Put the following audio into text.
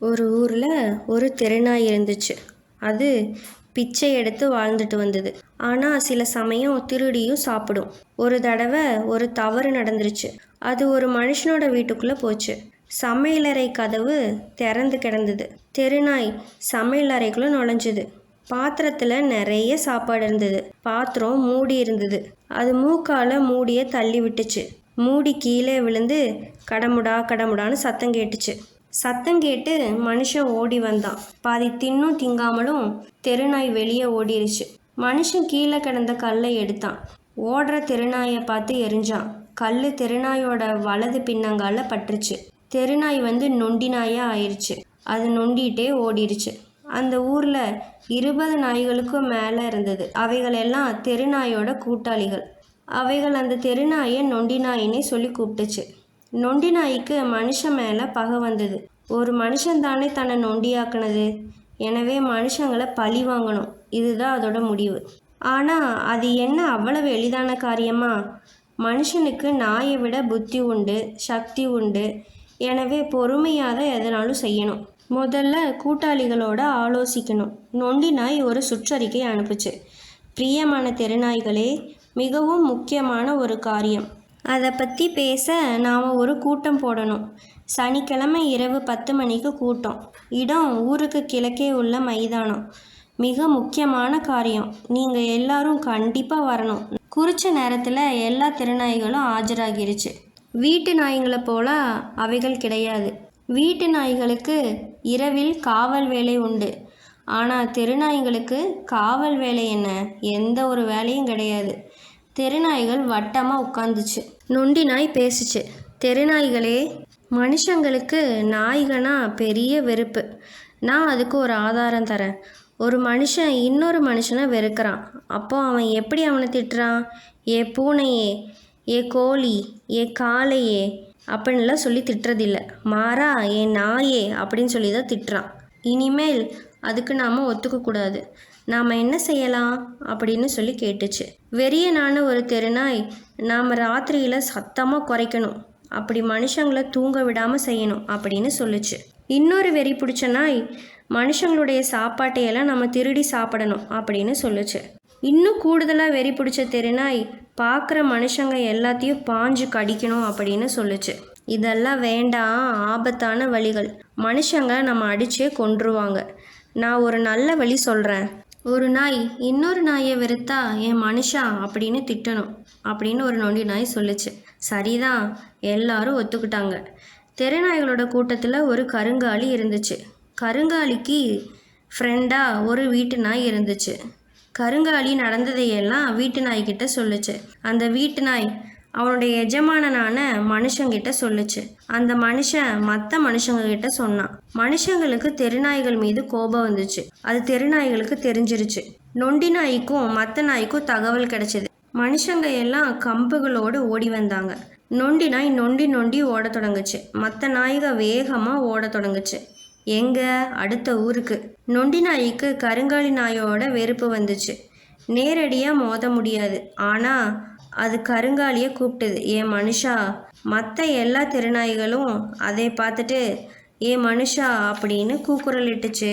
ஒரு ஊரில் ஒரு தெருநாய் இருந்துச்சு. அது பிச்சை எடுத்து வாழ்ந்துட்டு வந்தது. ஆனால் சில சமயம் திருடியும் சாப்பிடும். ஒரு தடவை ஒரு தவறு நடந்துருச்சு. அது ஒரு மனுஷனோட வீட்டுக்குள்ளே போச்சு. சமையலறை கதவு திறந்து கிடந்தது. தெருநாய் சமையல் அறைக்குள்ளே நுழைஞ்சுது. பாத்திரத்தில் நிறைய சாப்பாடு இருந்தது. பாத்திரம் மூடி இருந்தது. அது மூக்கால மூடியை தள்ளி விட்டுச்சு. மூடி கீழே விழுந்து கடமுடா கடமுடான்னு சத்தம் கேட்டுச்சு. சத்தம் கேட்டு மனுஷன் ஓடி வந்தான். பாதி தின்னும் திங்காமலும் தெருநாய் வெளியே ஓடிருச்சு. மனுஷன் கீழே கிடந்த கல்லை எடுத்தான். ஓடுற தெருநாயை பார்த்து எரிஞ்சான். கல் தெருநாயோட வலது பின்னங்கால பட்டுருச்சு. தெருநாய் வந்து நொண்டி நாயா ஆயிடுச்சு அது நொண்டிகிட்டே ஓடிடுச்சு அந்த ஊரில் இருபது நாய்களுக்கும் மேலே இருந்தது. அவைகளெல்லாம் தெருநாயோட கூட்டாளிகள். அவைகள் அந்த தெருநாயை நொண்டி நாயினே சொல்லி கூப்பிட்டுச்சு. நொண்டி நாய்க்கு மனுஷன் மேலே பகை வந்தது. ஒரு மனுஷன் தானே தன்னை நொண்டியாக்குனது. எனவே மனுஷங்களை பழி வாங்கணும். இதுதான் அதோட முடிவு. ஆனால் அது என்ன அவ்வளவு எளிதான காரியமா? மனுஷனுக்கு நாயை விட புத்தி உண்டு சக்தி உண்டு. எனவே பொறுமையாக தான் எதனாலும் செய்யணும். முதல்ல கூட்டாளிகளோட ஆலோசிக்கணும். நொண்டி நாய் ஒரு சுற்றறிக்கை அனுப்புச்சு. பிரியமான தெருநாய்களே மிகவும் முக்கியமான ஒரு காரியம். அதை பற்றி பேச நாம் ஒரு கூட்டம் போடணும். சனிக்கிழமை இரவு பத்து மணிக்கு கூட்டம். இடம் ஊருக்கு கிழக்கே உள்ள மைதானம். மிக முக்கியமான காரியம். நீங்கள் எல்லாரும் கண்டிப்பாக வரணும். குறித்த நேரத்தில் எல்லா திருநாய்களும் ஆஜராகிருச்சு. வீட்டு நாய்களை போல அவைகள் கிடையாது. வீட்டு நாய்களுக்கு இரவில் காவல் வேலை உண்டு. ஆனால் தெருநாய்களுக்கு காவல் வேலை என்ன? எந்த ஒரு வேலையும் கிடையாது. தெருநாய்கள் வட்டமாக உட்காந்துச்சு நொண்டி நாய் பேசுச்சு. தெருநாய்களே மனுஷங்களுக்கு நாய்கனா பெரிய வெறுப்பு. நான் அதுக்கு ஒரு ஆதாரம் தரேன். ஒரு மனுஷன் இன்னொரு மனுஷனை வெறுக்கிறான். அப்போ அவன் எப்படி அவனை திட்டுறான்? ஏ பூனையே ஏ கோழி ஏ காளையே அப்படின்லாம் சொல்லி திட்டுறதில்ல. மாறா ஏ நாயே அப்படின்னு சொல்லி தான் திட்டுறான். இனிமேல் அதுக்கு நாம் ஒத்துக்கக்கூடாது நாம் என்ன செய்யலாம் அப்படின்னு சொல்லி கேட்டுச்சு. வெறியனான ஒரு தெருநாய் நாம் ராத்திரியில் சத்தமாக குறைக்கணும். அப்படி மனுஷங்களை தூங்க விடாமல் செய்யணும் அப்படின்னு சொல்லுச்சு. இன்னொரு வெறி பிடிச்ச நாய் மனுஷங்களுடைய சாப்பாட்டையெல்லாம் நம்ம திருடி சாப்பிடணும் அப்படின்னு சொல்லுச்சு. இன்னும் கூடுதலாக வெறி பிடிச்ச தெருநாய் பார்க்குற மனுஷங்க எல்லாத்தையும் பாஞ்சு கடிக்கணும் அப்படின்னு சொல்லுச்சு. இதெல்லாம் வேண்டாம் ஆபத்தான வழிகள். மனுஷங்க நம்ம அடிச்சே கொன்றுவாங்க. நான் ஒரு நல்ல வழி சொல்கிறேன் ஒரு நாய் இன்னொரு நாயை வெறுத்தா என் மனுஷா அப்படின்னு திட்டணும். அப்படின்னு ஒரு நொண்டி நாய் சொல்லுச்சு. சரிதான் எல்லாரும் ஒத்துக்கிட்டாங்க. தெருநாய்களோட கூட்டத்தில் ஒரு கருங்காலி இருந்துச்சு. கருங்காலிக்கு ஃப்ரெண்டாக ஒரு வீட்டு நாய் இருந்துச்சு. கருங்காலி நடந்ததையெல்லாம் வீட்டு நாய்கிட்ட சொல்லுச்சு. அந்த வீட்டு நாய் அவனுடைய எஜமானனான மனுஷங்கிட்ட சொல்லுச்சு. அந்த மனுஷன் மற்ற மனுஷங்க கிட்ட சொன்னான். மனுஷங்களுக்கு தெருநாய்கள் மீது கோபம் வந்துச்சு. அது தெருநாய்களுக்கு தெரிஞ்சிருச்சு. நொண்டி நாய்க்கும் மற்ற நாய்க்கும் தகவல் கிடைச்சது. மனுஷங்க எல்லாம் கம்புகளோடு ஓடி வந்தாங்க. நொண்டி நாய் நொண்டி நொண்டி ஓடத் தொடங்குச்சு. மற்ற நாய்க வேகமாக ஓடத் தொடங்குச்சு. எங்க? அடுத்த ஊருக்கு. நொண்டி நாய்க்கு கருங்காலி நாயோட வெறுப்பு வந்துச்சு. நேரடியாக மோத முடியாது. ஆனால் அது கருங்காலியை கூப்பிட்டது. ஏ மனுஷா மற்ற எல்லா திருநாய்களும் அதை பார்த்துட்டு ஏ மனுஷா அப்படின்னு கூக்குரலிட்டுச்சு